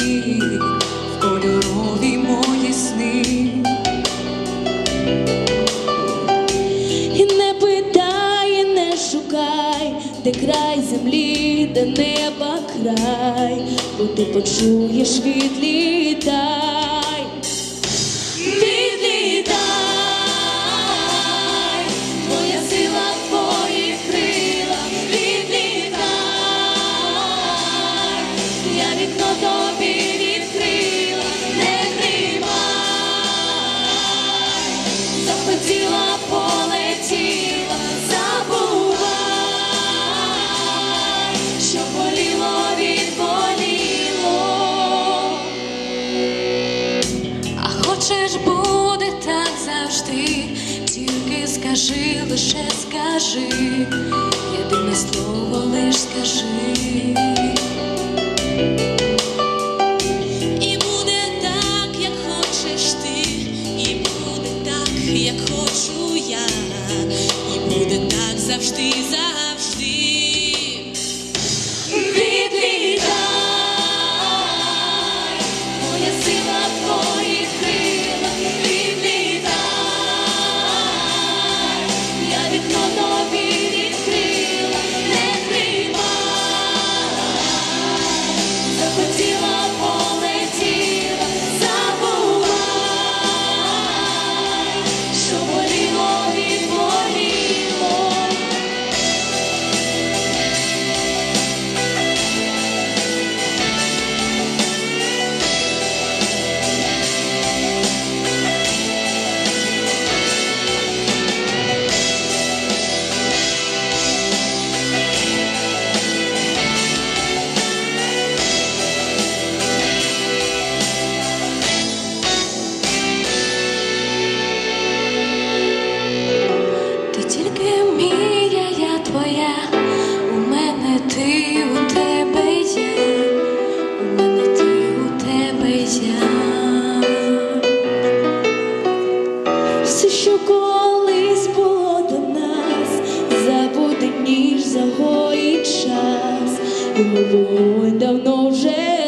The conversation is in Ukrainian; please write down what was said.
в кольорові мої сни. І не питай, не шукай, де край землі, де неба край, бо ти почуєш відліт. Ти тільки скажи, лише скажи, єдине слово лиш скажи. все, що колись було до нас, забуде ніж загоїть час, йому було давно вже.